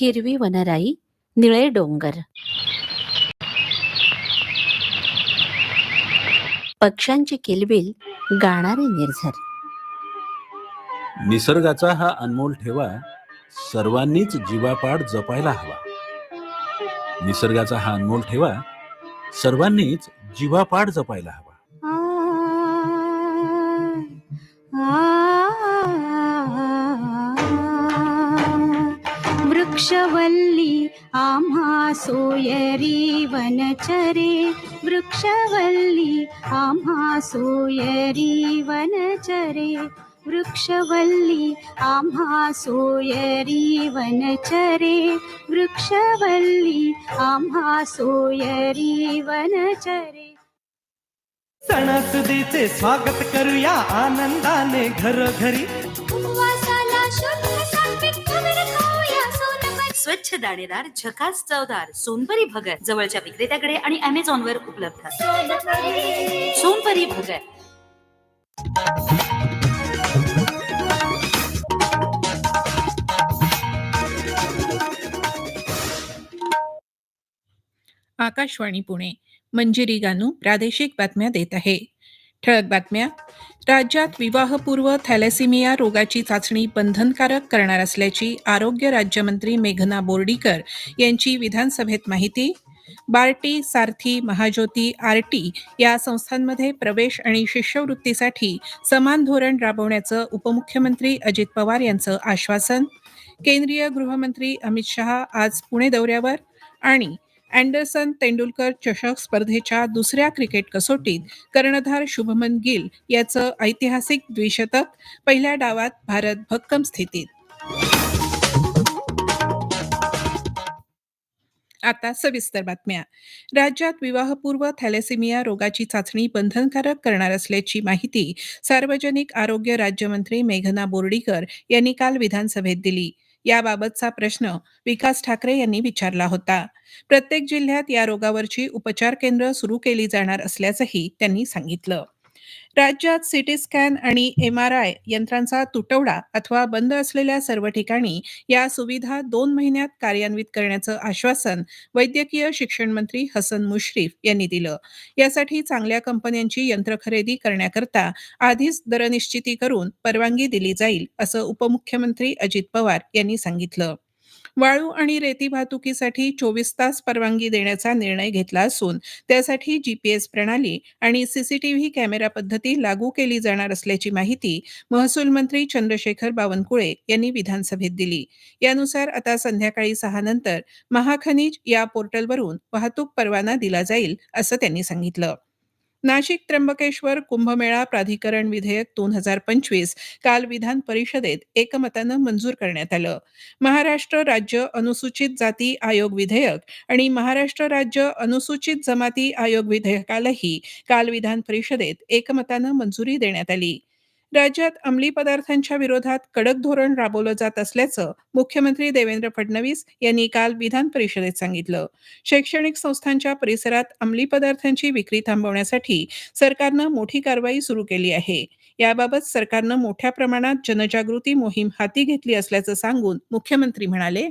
हिरवी वनराई निळे डोंगर. पक्ष्यांची किलबिल गाणारे निर्झर. निसर्गाचा हा अनमोल ठेवा सर्वांनीच जीवापाड जपायला हवा. निसर्गाचा हा अनमोल ठेवा सर्वांनीच जीवापाड जपायला हवा. सोयरी वनचरे वृक्षवल्ली आम्हा सोयरी वनचरे वृक्षवल्ली आम्हा सोयरी वनचरे वृक्षवल्ली आम्हा सोयरी वनचरे सणासुदीचे स्वागत करूया आनंदाने घरोघरी. स्वच्छ दाणेदार झकास चवदार सोनपरी भगर जवळच्या विक्रेत्याकडे आणि अमेझॉन वर उपलब्ध. सोनपरी भगर आकाशवाणी पुणे. मंजिरी गानू प्रादेशिक बातम्या देत आहे. ठळक बातम्या. राज्यात विवाहपूर्व थॅलेसिमिया रोगाची चाचणी बंधनकारक करणार असल्याची आरोग्य राज्यमंत्री मेघना बोर्डीकर यांची विधानसभेत माहिती. बार्टी सारथी महाज्योती आरटी या संस्थांमध्ये प्रवेश आणि शिष्यवृत्तीसाठी समान धोरण राबवण्याचं उपमुख्यमंत्री अजित पवार यांचं आश्वासन. केंद्रीय गृहमंत्री अमित शहा आज पुणे दौऱ्यावर आणि अँडरसन तेंडुलकर चषक स्पर्धेच्या दुसऱ्या क्रिकेट कसोटीत कर्णधार शुभमन गिल याचं ऐतिहासिक द्विशतक पहिल्या डावात भारत भक्कम स्थितीत. आता सविस्तर बातम्या. राज्यात विवाहपूर्व थॅलेसिमिया रोगाची चाचणी बंधनकारक करणार असल्याची माहिती सार्वजनिक आरोग्य राज्यमंत्री मेघना बोर्डीकर यांनी काल विधानसभेत दिली. याबाबतचा प्रश्न विकास ठाकरे यांनी विचारला होता. प्रत्येक जिल्ह्यात या रोगावरची उपचार केंद्र सुरू केली जाणार असल्याचंही त्यांनी सांगितलं. राज्यात सिटी स्कॅन आणि एम आर आय यंत्रांचा तुटवडा अथवा बंद असलेल्या सर्व ठिकाणी या सुविधा दोन महिन्यात कार्यान्वित करण्याचं आश्वासन वैद्यकीय शिक्षण मंत्री हसन मुश्रीफ यांनी दिलं. यासाठी चांगल्या कंपन्यांची यंत्र खरेदी करण्याकरता आधीच दरनिश्चिती करून परवानगी दिली जाईल असं उपमुख्यमंत्री अजित पवार यांनी सांगितलं. वाळू आणि रेती वाहतुकीसाठी चोवीस तास परवानगी देण्याचा निर्णय घेतला असून त्यासाठी जीपीएस प्रणाली आणि सीसीटीव्ही कॅमेरा पद्धती लागू केली जाणार असल्याची माहिती महसूल मंत्री चंद्रशेखर बावनकुळे यांनी विधानसभेत दिली. यानुसार आता संध्याकाळी सहा नंतर महाखनिज या पोर्टलवरून वाहतूक परवाना दिला जाईल असं त्यांनी सांगितलं. नाशिक त्र्यंबकेश्वर कुंभमेळा प्राधिकरण विधेयक दोन हजार पंचवीस काल विधान परिषदेत एकमतानं मंजूर करण्यात आलं. महाराष्ट्र राज्य अनुसूचित जाती आयोग विधेयक आणि महाराष्ट्र राज्य अनुसूचित जमाती आयोग विधेयकालाही काल विधान परिषदेत एकमतानं मंजुरी देण्यात आली. राज्यात अंमली पदार्थांच्या विरोधात कडक धोरण राबवलं जात असल्याचं मुख्यमंत्री देवेंद्र फडणवीस यांनी काल विधान परिषदेत सांगितलं. शैक्षणिक संस्थांच्या परिसरात अंमली पदार्थांची विक्री थांबवण्यासाठी सरकारनं मोठी कारवाई सुरू केली आहे. याबाबत सरकारनं मोठ्या प्रमाणात जनजागृती मोहीम हाती घेतली असल्याचं सांगून मुख्यमंत्री म्हणाले.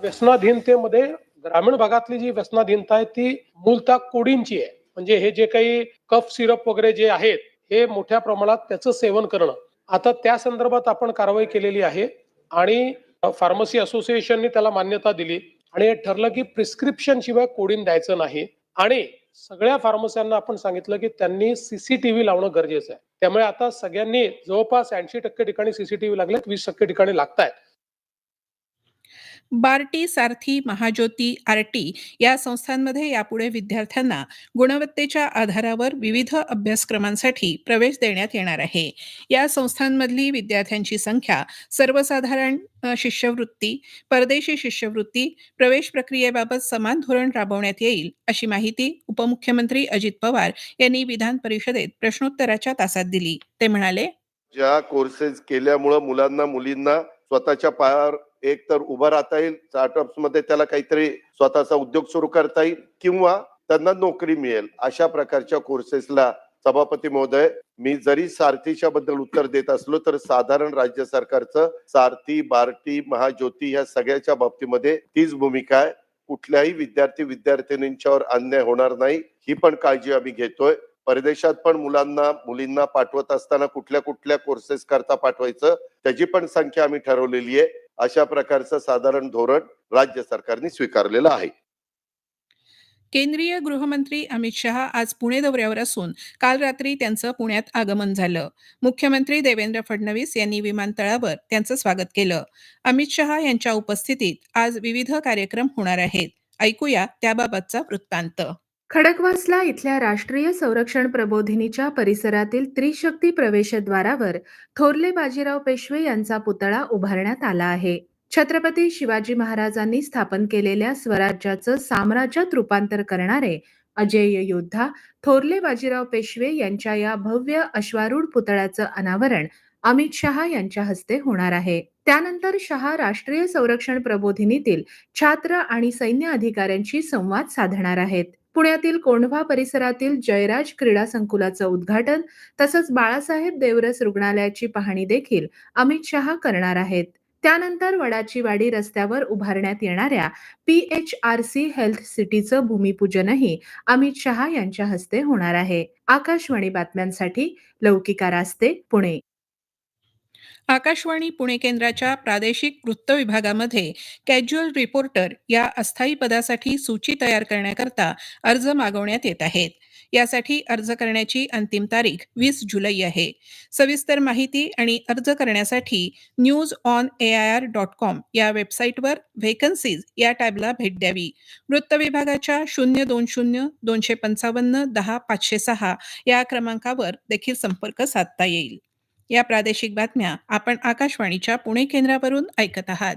व्यसनाधीनतेमध्ये ग्रामीण भागातली जी व्यसनाधीनता आहे ती मूलतः कोडींची आहे. म्हणजे हे जे काही कफ सिरप वगैरे जे आहेत हे मोठ्या प्रमाणात त्याचं सेवन करणं. आता त्या संदर्भात आपण कारवाई केलेली आहे आणि फार्मसी असोसिएशनने त्याला मान्यता दिली आणि हे ठरलं की प्रिस्क्रिप्शन शिवाय कोडीन द्यायचं नाही आणि सगळ्या फार्मस्यांना आपण सांगितलं की त्यांनी सीसीटीव्ही लावणं गरजेचं आहे. त्यामुळे आता सगळ्यांनी जवळपास ऐंशी टक्के ठिकाणी सीसीटीव्ही लागलेत वीस टक्के ठिकाणी लागतायत. बार्टी सारथी महाज्योती आरटी या संस्थांमध्ये यापुढे विद्यार्थ्यांना गुणवत्तेच्या आधारावर विविध अभ्यासक्रमांसाठी प्रवेश देण्यात येणार आहे. या संस्थांमधली विद्यार्थ्यांची संख्या सर्वसाधारण शिष्यवृत्ती परदेशी शिष्यवृत्ती प्रवेश प्रक्रियेबाबत समान धोरण राबवण्यात येईल अशी माहिती उपमुख्यमंत्री अजित पवार यांनी विधान परिषदेत प्रश्नोत्तराच्या तासात दिली. ते म्हणाले ज्या कोर्सेस केल्यामुळं मुलांना मुलींना स्वतःच्या पायावर एक तर उभं राहता येईल स्टार्टअप्समध्ये त्याला काहीतरी स्वतःचा उद्योग सुरू करता येईल किंवा त्यांना नोकरी मिळेल अशा प्रकारच्या कोर्सेसला सभापती महोदय मी जरी सारथीच्या बद्दल उत्तर देत असलो तर साधारण राज्य सरकारचं सारथी बार्टी महाज्योती ह्या सगळ्याच्या बाबतीमध्ये तीच भूमिका आहे. कुठल्याही विद्यार्थी विद्यार्थिनींच्यावर अन्याय होणार नाही ही पण काळजी आम्ही घेतोय. परदेशात पण मुलांना मुलींना पाठवत असताना कुठल्या कुठल्या कोर्सेस करता पाठवायचं त्याची पण संख्या आम्ही ठरवलेली आहे. अशा प्रकारचं साधारण धोरण राज्य सरकारने स्वीकारलेलं आहे. केंद्रीय गृहमंत्री अमित शहा आज पुणे दौऱ्यावर असून काल रात्री त्यांचं पुण्यात आगमन झालं. मुख्यमंत्री देवेंद्र फडणवीस यांनी विमानतळावर त्यांचं स्वागत केलं. अमित शहा यांच्या उपस्थितीत आज विविध कार्यक्रम होणार आहेत. ऐकूया त्याबाबतचा वृत्तांत. खडकवासला इथल्या राष्ट्रीय संरक्षण प्रबोधिनीच्या परिसरातील त्रिशक्ती प्रवेशद्वारावर थोरले बाजीराव पेशवे यांचा पुतळा उभारण्यात आला आहे. छत्रपती शिवाजी महाराजांनी स्थापन केलेल्या स्वराज्याचं साम्राज्यात रूपांतर करणारे अजेय योद्धा थोरले बाजीराव पेशवे यांच्या या भव्य अश्वारूढ पुतळ्याचं अनावरण अमित शहा यांच्या हस्ते होणार आहे. त्यानंतर शहा राष्ट्रीय संरक्षण प्रबोधिनीतील छात्र आणि सैन्य अधिकाऱ्यांशी संवाद साधणार आहेत. पुण्यातील कोंढवा परिसरातील जयराज क्रीडा संकुलाचं उद्घाटन तसंच बाळासाहेब देवरस रुग्णालयाची पाहणी देखील अमित शहा करणार आहेत. त्यानंतर वडाची वाडी रस्त्यावर उभारण्यात येणाऱ्या P H R C health सिटीचं भूमिपूजनही अमित शहा यांच्या हस्ते होणार आहे. आकाशवाणी बातम्यांसाठी लौकिका रास्ते पुणे. आकाशवाणी पुणे केंद्राच्या प्रादेशिक वृत्त विभागामध्ये कॅज्युअल रिपोर्टर या अस्थायी पदासाठी सूची तयार करण्याकरता अर्ज मागवण्यात येत आहेत. यासाठी अर्ज करण्याची अंतिम तारीख वीस जुलै आहे. सविस्तर माहिती आणि अर्ज करण्यासाठी news on A I R dot com या वेबसाईटवर व्हेकन्सीज या टॅबला भेट द्यावी. वृत्त विभागाच्या शून्य दोन शून्य दोनशे पंचावन्न दहा पाचशे सहा या क्रमांकावर देखील संपर्क साधता येईल. या प्रादेशिक बातम्या आपण आकाशवाणीच्या पुणे केंद्रावरून ऐकत आहात.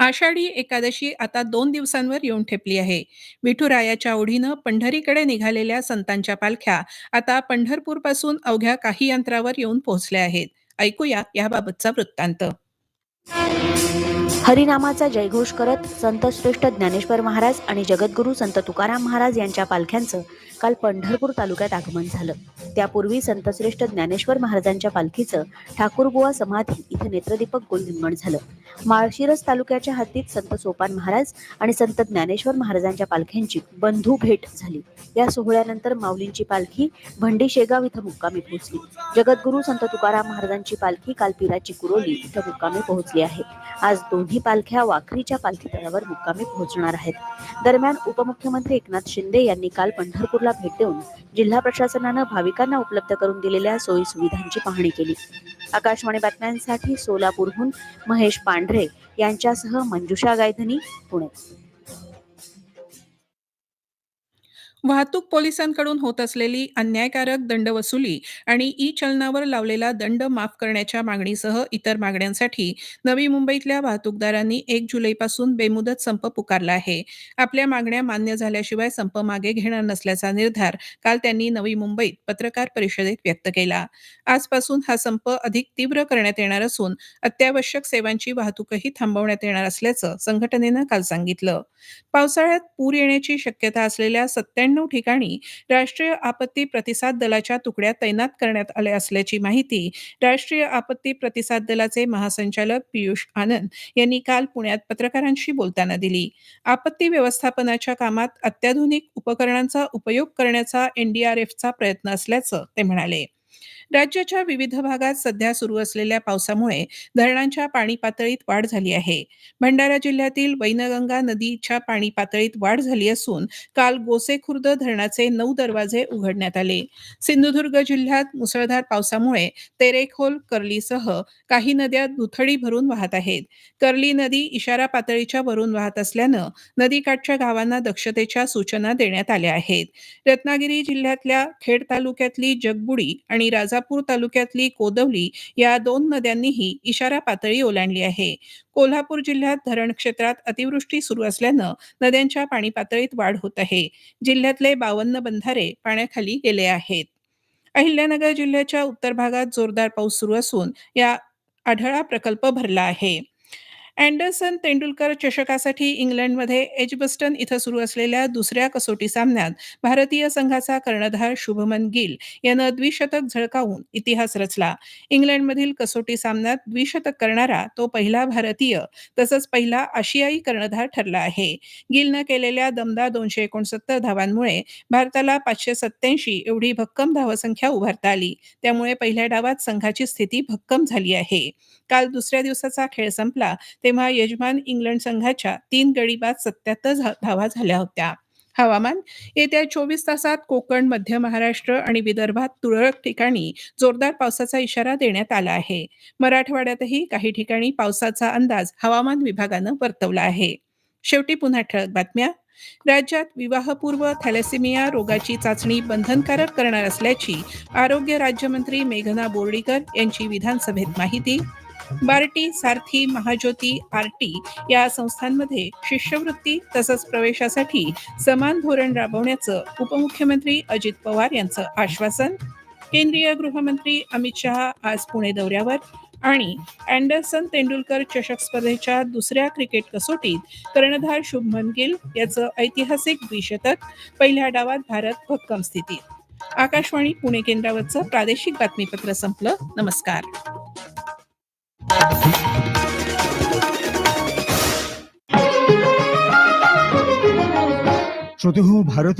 आषाढी एकादशी आता दोन दिवसांवर येऊन ठेपली आहे. विठुरायाच्या ओढीनं पंढरीकडे निघालेल्या संतांच्या पालख्या आता पंढरपूरपासून अवघ्या काही अंतरावर येऊन पोहोचल्या आहेत. ऐकूया याबाबतचा वृत्तांत. हरिनामाचा जयघोष करत संत श्रेष्ठ ज्ञानेश्वर महाराज आणि जगद्गुरू संत तुकाराम महाराज यांच्या पालख्यांचं काल पंढरपूर तालुक्यात आगमन झालं. त्यापूर्वी संतश्रेष्ठ ज्ञानेश्वर महाराजांच्या पालखीचं ठाकूरबुवा समाधी इथं नेत्रदीपक गोलरिंगण झालं. माळशिरस तालुक्याच्या हद्दीत संत सोपान महाराज आणि संत ज्ञानेश्वर महाराजांच्या पालख्यांची बंधू भेट झाली. या सोहळ्यानंतर माऊलींची पालखी भंडी शेगाव इथं मुक्कामी पोहोचली. जगद्गुरू संत तुकाराम महाराजांची पालखी काल पिराची कुरोली इथं मुक्कामी पोहोचली आहे. आज दोन्ही पालख्या वाखरीच्या पालखी तळावर मुक्कामी पोहोचणार आहेत. दरम्यान उपमुख्यमंत्री एकनाथ शिंदे यांनी काल पंढरपूरला भेट देऊन जिल्हा प्रशासनानं भाविकांना उपलब्ध करून दिलेल्या सोयी सुविधांची पाहणी केली. आकाशवाणी बातम्यांसाठी सोलापूरहून महेश पांढरे यांच्यासह मंजुषा गायधनी पुणे. वाहतूक पोलिसांकडून होत असलेली अन्यायकारक दंड वसुली आणि ई चलनावर लावलेला दंड माफ करण्याच्या मागणीसह इतर मागण्यांसाठी नवी मुंबईतल्या वाहतूकदारांनी एक जुलैपासून बेमुदत संप पुकारला आहे. आपल्या मागण्या मान्य झाल्याशिवाय संप मागे घेणार नसल्याचा निर्धार काल त्यांनी नवी मुंबईत पत्रकार परिषदेत व्यक्त केला. आजपासून हा संप अधिक तीव्र करण्यात येणार असून अत्यावश्यक सेवांची वाहतूकही थांबवण्यात येणार असल्याचं संघटनेनं काल सांगितलं. पावसाळ्यात पूर येण्याची शक्यता असलेल्या सत्त्याण्णव ठिकाणी राष्ट्रीय आपत्ती प्रतिसाद दलाच्या तुकड्या तैनात करण्यात आल्या असल्याची माहिती राष्ट्रीय आपत्ती प्रतिसाद दलाचे महासंचालक पियुष आनंद यांनी काल पुण्यात पत्रकारांशी बोलताना दिली. आपत्ती व्यवस्थापनाच्या कामात अत्याधुनिक उपकरणांचा उपयोग करण्याचा एनडीआरएफचा प्रयत्न असल्याचं ते म्हणाले. राज्याच्या विविध भागात सध्या सुरू असलेल्या पावसामुळे धरणांच्या पाणी पातळीत वाढ झाली आहे. भंडारा जिल्ह्यातील वैनगंगा नदीच्या पाणी पातळीत वाढ झाली असून काल गोसेखुर्द धरणाचे नऊ दरवाजे उघडण्यात आले. सिंधुदुर्ग जिल्ह्यात मुसळधार पावसामुळे तेरेखोल कर्लीसह काही नद्या दुथडी भरून वाहत आहेत. कर्ली नदी इशारा पातळीच्या वरून वाहत असल्यानं नदीकाठच्या गावांना दक्षतेच्या सूचना देण्यात आल्या आहेत. रत्नागिरी जिल्ह्यातल्या खेड तालुक्यातली जगबुडी आणि राजा राजापूर तालुक्यातली कोदवली या दोन नद्यांनीही इशारा पातळी ओलांडली आहे. कोल्हापूर जिल्ह्यात धरण क्षेत्रात अतिवृष्टी सुरू असल्यानं नद्यांच्या पाणी पातळीत वाढ होत आहे. जिल्ह्यातले बावन्न बंधारे पाण्याखाली गेले आहेत. अहिल्यानगर जिल्ह्याच्या उत्तर भागात जोरदार पाऊस सुरू असून या आढळा प्रकल्प भरला आहे. अँडरसन तेंडुलकर चषकासाठी इंग्लंडमध्ये एजबस्टन इथं सुरू असलेल्या दुसऱ्या कसोटी सामन्यात भारतीय संघाचा कर्णधार शुभमन गिल यानं द्विशतक झळकावून इतिहास रचला. इंग्लंडमधील कसोटी सामन्यात द्विशतक करणारा तो पहिला भारतीय तसंच पहिला आशियाई कर्णधार ठरला आहे. गिलनं केलेल्या दमदार दोनशे एकोणसत्तर धावांमुळे भारताला पाचशे सत्याऐंशी एवढी भक्कम धावसंख्या उभारता आली. त्यामुळे पहिल्या डावात संघाची स्थिती भक्कम झाली आहे. काल दुसऱ्या दिवसाचा खेळ संपला तेव्हा यजमान इंग्लंड संघाच्या तीन गडी बाद सत्याहत्तर धावा झाल्या होत्या. हवामान येत्या चोवीस तासात कोकण मध्य महाराष्ट्र आणि विदर्भात तुरळक ठिकाणी जोरदार पावसाचा इशारा देण्यात आला आहे. मराठवाड्यातही काही ठिकाणी पावसाचा अंदाज हवामान विभागानं वर्तवला आहे. शेवटी पुन्हा ठळक बातम्या. राज्यात विवाहपूर्व थॅलेसिमिया रोगाची चाचणी बंधनकारक करणार असल्याची आरोग्य राज्यमंत्री मेघना बोर्डीकर यांची विधानसभेत माहिती बार्टी सारथी महाज्योती आरटी या संस्थांमध्ये शिष्यवृत्ती तसंच प्रवेशासाठी समान धोरण राबवण्याचं उपमुख्यमंत्री अजित पवार यांचं आश्वासन. केंद्रीय गृहमंत्री अमित शहा आज पुणे दौऱ्यावर आणि अँडरसन तेंडुलकर चषक स्पर्धेच्या दुसऱ्या क्रिकेट कसोटीत कर्णधार शुभमन गिल याचं ऐतिहासिक द्विशतक पहिल्या डावात भारत भक्कम स्थितीत. आकाशवाणी पुणे केंद्रावरचं प्रादेशिक बातमीपत्र संपलं. नमस्कार. श्रोते हो भारतीय